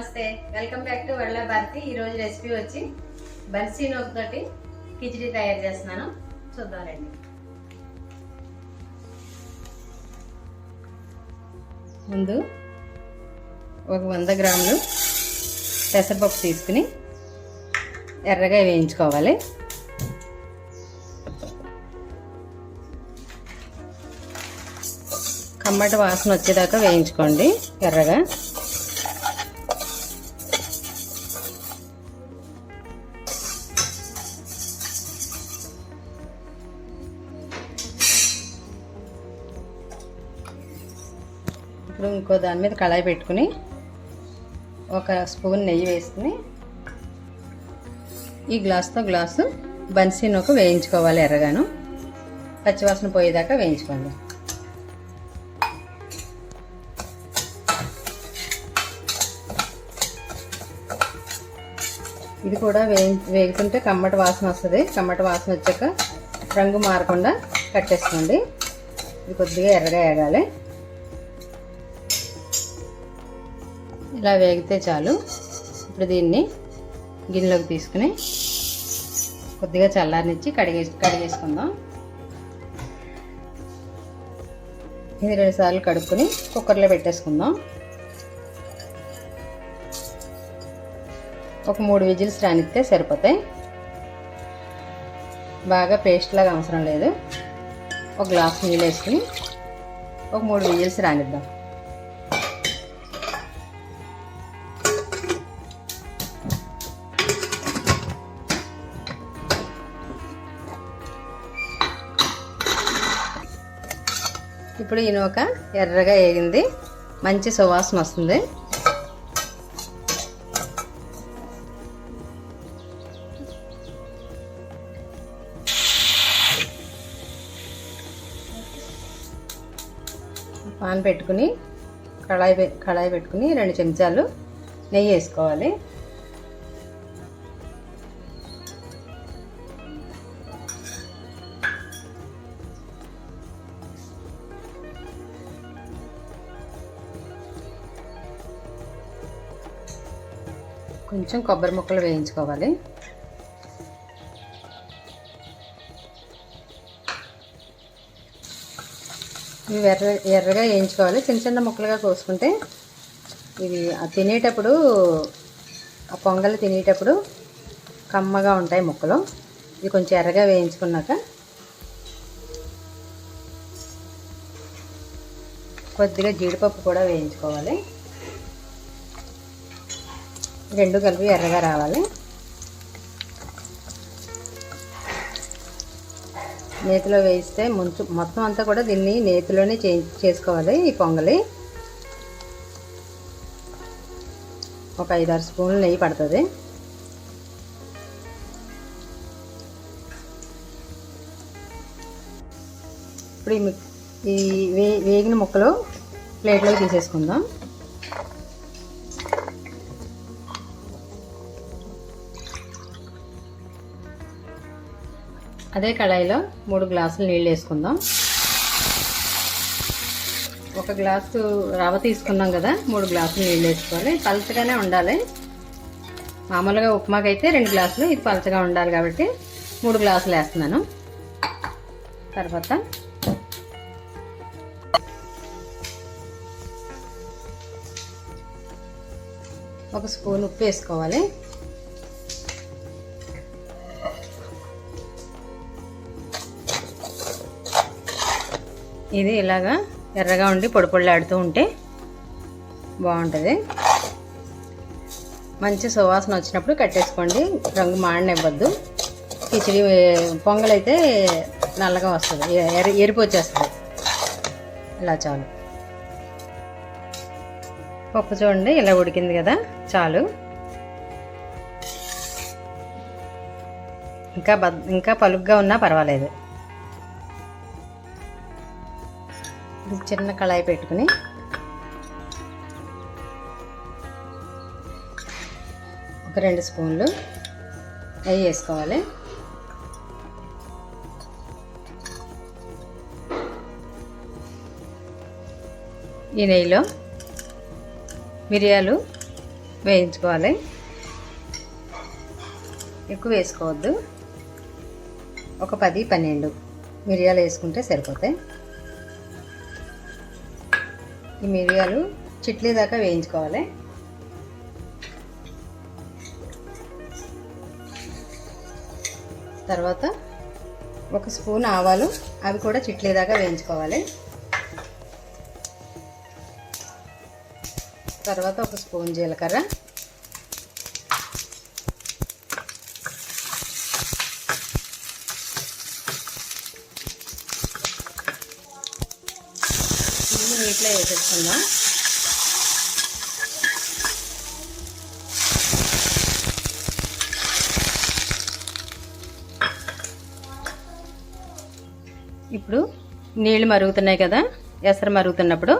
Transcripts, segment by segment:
నమస్తే. Welcome back to world Bharathi ఈరోజు recipe వచ్చి బన్సీ నోక్ తోటి కిచిడి తయారు చేస్తున్నాను. చూద్దాం రండి. ముందు ఒక వంద గ్రాములు పెసరపప్పు తీసుకుని ఎర్రగా వేయించుకోవాలి. కమ్మటి వాసన వచ్చేదాకా వేయించుకోండి ఎర్రగా. ఇప్పుడు ఇంకో దాని మీద కళాయి పెట్టుకుని ఒక స్పూన్ నెయ్యి వేసుకుని ఈ గ్లాస్తో గ్లాసు బన్సీ నూక వేయించుకోవాలి ఎర్రగాను. పచ్చివాసన పోయేదాకా వేయించుకోండి. ఇది కూడా వే వేగుతుంటే కమ్మటి వాసన వస్తుంది. కమ్మటి వాసన వచ్చాక రంగు మారకుండా కట్టేసుకోండి ఇది కొద్దిగా ఎర్రగా వేగాలి ఇలా వేగితే చాలు. ఇప్పుడు దీన్ని గిన్నెలోకి తీసుకుని కొద్దిగా చల్లారనిచ్చి కడిగే కడిగేసుకుందాం. ఇది రెండు సార్లు కడుక్కొని కుక్కర్లో పెట్టేసుకుందాం. ఒక మూడు విజిల్స్ రానిస్తే సరిపోతాయి. బాగా పేస్ట్ లాగా అవసరం లేదు. ఒక గ్లాస్ నీళ్ళు వేసుకుని ఒక మూడు విజిల్స్ రానిద్దాం. ఇప్పుడు ఈ ఎర్రగా వేగింది. మంచి సువాసన వస్తుంది. పాన్ పెట్టుకుని కళాయి పె- కళాయి పెట్టుకుని రెండు చెంచాలు నెయ్యి వేసుకోవాలి. కొంచెం కొబ్బరి ముక్కలు వేయించుకోవాలి. ఇవి ఎర్ర ఎర్రగా వేయించుకోవాలి. చిన్న చిన్న ముక్కలుగా కోసుకుంటే ఇవి తినేటప్పుడు ఆ పొంగల్ తినేటప్పుడు కమ్మగా ఉంటాయి ముక్కలు. ఇది కొంచెం ఎర్రగా వేయించుకున్నాక కొద్దిగా జీడిపప్పు కూడా వేయించుకోవాలి. రెండు కలిపి ఎర్రగా రావాలి. నేతిలో వేయిస్తే ముంచు మొత్తం అంతా కూడా దీన్ని నేతిలోనే చే చేసుకోవాలి ఈ పొంగలి. ఒక ఐదారు స్పూన్లు నెయ్యి పడుతుంది. ఇప్పుడు ఈ ఈ వే వేగిన ముక్కలు ప్లేట్లోకి తీసేసుకుందాం. అదే కళాయిలో మూడు గ్లాసులు నీళ్ళు వేసుకుందాం. ఒక గ్లాసు రవ్వ తీసుకున్నాం కదా మూడు గ్లాసులు నీళ్ళు వేసుకోవాలి. పలచగానే ఉండాలి. మామూలుగా ఉప్మాకి అయితే రెండు గ్లాసులు ఇది పలచగా ఉండాలి కాబట్టి మూడు గ్లాసులు వేస్తున్నాను. తర్వాత ఒక స్పూన్ ఉప్పు వేసుకోవాలి. ఇది ఇలాగా ఎర్రగా ఉండి పొడి పొడిలాడుతూ ఉంటే బాగుంటుంది. మంచి సువాసన వచ్చినప్పుడు కట్టేసుకోండి. రంగు మాడనివ్వద్దు. కిచిడి పొంగల్ అయితే నల్లగా వస్తుంది. ఎరి ఎరిపి వచ్చేస్తుంది. ఇలా చాలు. పప్పు చూడండి ఇలా ఉడికింది కదా చాలు. ఇంకా బద్ ఇంకా పలుగ్గా ఉన్నా పర్వాలేదు. చిన్న కళాయి పెట్టుకుని. ఒక రెండు స్పూన్లు నెయ్యి వేసుకోవాలి. ఈ నెయ్యిలో మిరియాలు వేయించుకోవాలి. ఎక్కువ వేసుకోవద్దు. ఒక పది పన్నెండు మిరియాలు వేసుకుంటే సరిపోతాయి. ఈ మిరియాలు చిట్లీ దాకా వేయించుకోవాలి. తర్వాత ఒక స్పూన్ ఆవాలు అవి కూడా చిట్లీ దాకా వేయించుకోవాలి. తర్వాత ఒక స్పూన్ జీలకర్ర. నీటిలో వేసేసుకుందాం. ఇప్పుడు నీళ్ళు మరుగుతున్నాయి కదా ఎసరు మరుగుతున్నప్పుడు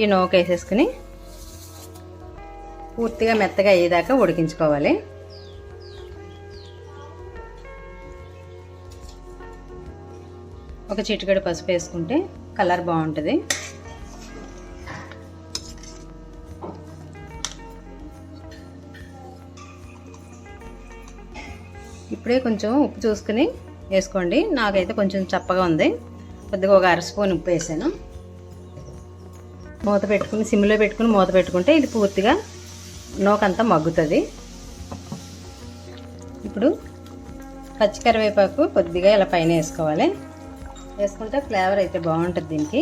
ఈ నూక వేసేసుకుని పూర్తిగా మెత్తగా అయ్యేదాకా ఉడికించుకోవాలి. ఒక చిటికెడు పసుపు వేసుకుంటే కలర్ బాగుంటుంది. ఇప్పుడే కొంచెం ఉప్పు చూసుకుని వేసుకోండి. నాకైతే కొంచెం చప్పగా ఉంది. కొద్దిగా ఒక అర స్పూన్ ఉప్పు వేసాను. మూత పెట్టుకుని సిమ్లో పెట్టుకుని మూత పెట్టుకుంటే ఇది పూర్తిగా నోకంతా మగ్గుతుంది. ఇప్పుడు పచ్చికరివేపాకు కొద్దిగా ఇలా పైన వేసుకోవాలి. వేసుకుంటే ఫ్లేవర్ అయితే బాగుంటుంది దీనికి.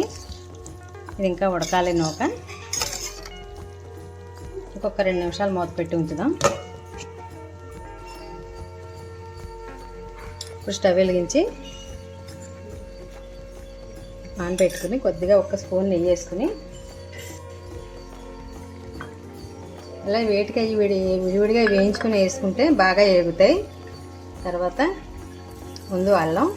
ఇది ఇంకా ఉడకాలి నూక. ఇంకొక రెండు నిమిషాలు మూత పెట్టి ఉంచుదాం. ఇప్పుడు స్టవ్ వెలిగించి పాన్ పెట్టుకుని కొద్దిగా ఒక స్పూన్ నెయ్యి వేసుకుని అలా వేటికాయ విడి విడివిడిగా వేయించుకుని వేసుకుంటే బాగా ఏగుతాయి తర్వాత ముందు అల్లం.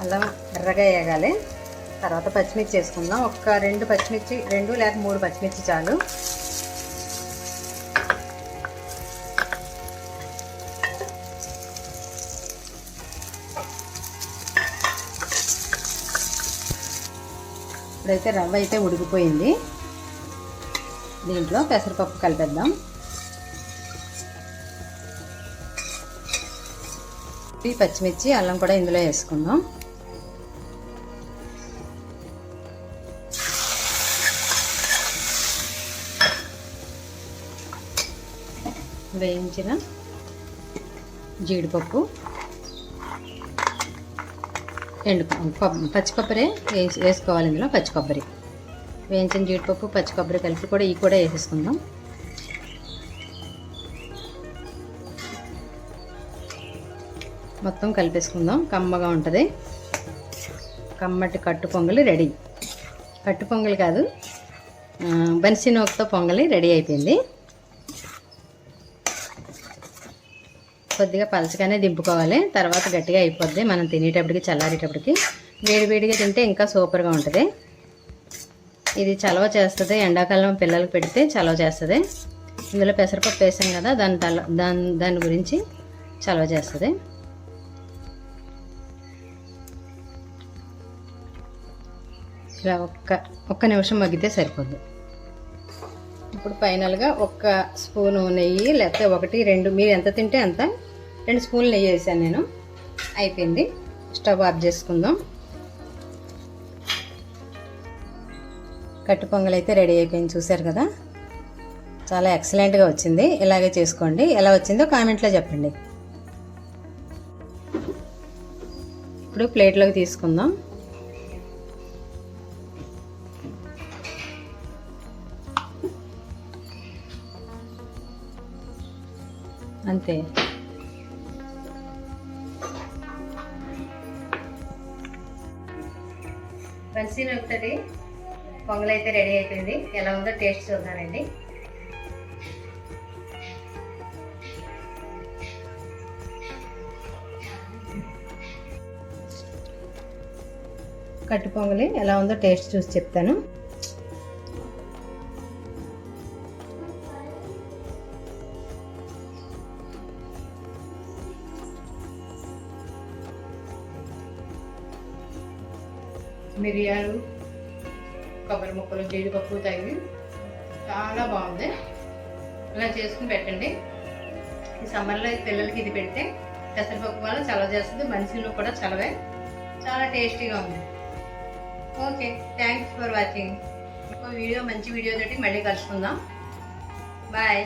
అల్లం ఎర్రగా వేగాలి. తర్వాత పచ్చిమిర్చి వేసుకుందాం. ఒక రెండు పచ్చిమిర్చి రెండు లేక మూడు పచ్చిమిర్చి చాలు. ఇప్పుడైతే రవ్వ అయితే ఉడికిపోయింది. దీంట్లో పెసరపప్పు కలిపేద్దాం. ఈ పచ్చిమిర్చి అల్లం కూడా ఇందులో వేసుకుందాం. వేయించిన జీడిపప్పు ఎండు పచ్చి కొబ్బరి వేసి వేసుకోవాలి ఇందులో పచ్చి కొబ్బరి వేయించిన జీడిపప్పు పచ్చి కొబ్బరి కలిపి కూడా ఇవి కూడా వేసేసుకుందాం. మొత్తం కలిపేసుకుందాం. కమ్మగా ఉంటుంది. కమ్మటి కట్టు పొంగలి రెడీ. కట్టు పొంగలి కాదు బన్సీ నోక్తో పొంగలి రెడీ అయిపోయింది. కొద్దిగా పలచగానే దింపుకోవాలి. తర్వాత గట్టిగా అయిపోద్ది. మనం తినేటప్పటికి చల్లారేటప్పటికి. వేడివేడిగా తింటే ఇంకా సూపర్గా ఉంటుంది. ఇది చలవ చేస్తుంది. ఎండాకాలం పిల్లలకు పెడితే చలవ చేస్తుంది. ఇందులో పెసరపప్పు వేసాం కదా దాని దాని దాని గురించి చలవ చేస్తుంది. ఇలా ఒక్క ఒక్క నిమిషం మగ్గితే సరిపోద్ది. ఇప్పుడు ఫైనల్గా ఒక్క స్పూను నెయ్యి లేకపోతే ఒకటి రెండు మీరు ఎంత తింటే అంత రెండు స్పూన్లు నెయ్యి వేసాను నేను. అయిపోయింది. స్టవ్ ఆఫ్ చేసుకుందాం. కట్టు పొంగల్ అయితే రెడీ అయిపోయింది చూశారు కదా? చాలా ఎక్సలెంట్గా వచ్చింది. ఇలాగే చేసుకోండి. ఎలా వచ్చిందో కామెంట్లో చెప్పండి. ఇప్పుడు ప్లేట్లోకి తీసుకుందాం. అంతే. బన్సీని ఒకటి పొంగల్ అయితే రెడీ అయిపోయింది. ఎలా ఉందో టేస్ట్ చూద్దానండి కట్టు పొంగలి ఎలా ఉందో టేస్ట్ చూసి చెప్తాను. మిరియాలు కొబ్బరి ముక్కలు జీడిపప్పు తగిలి చాలా బాగుంది. ఇలా చేసుకుని పెట్టండి. ఈ సమ్మర్లో పిల్లలకి ఇది పెడితే పెసరపప్పు వల్ల చలవ చేస్తుంది మనిషిని కూడా చలవే చాలా టేస్టీగా ఉంది. ఓకే థ్యాంక్స్ ఫర్ వాచింగ్ ఒక వీడియో మంచి వీడియో తోటి మళ్ళీ కలుసుకుందాం. బాయ్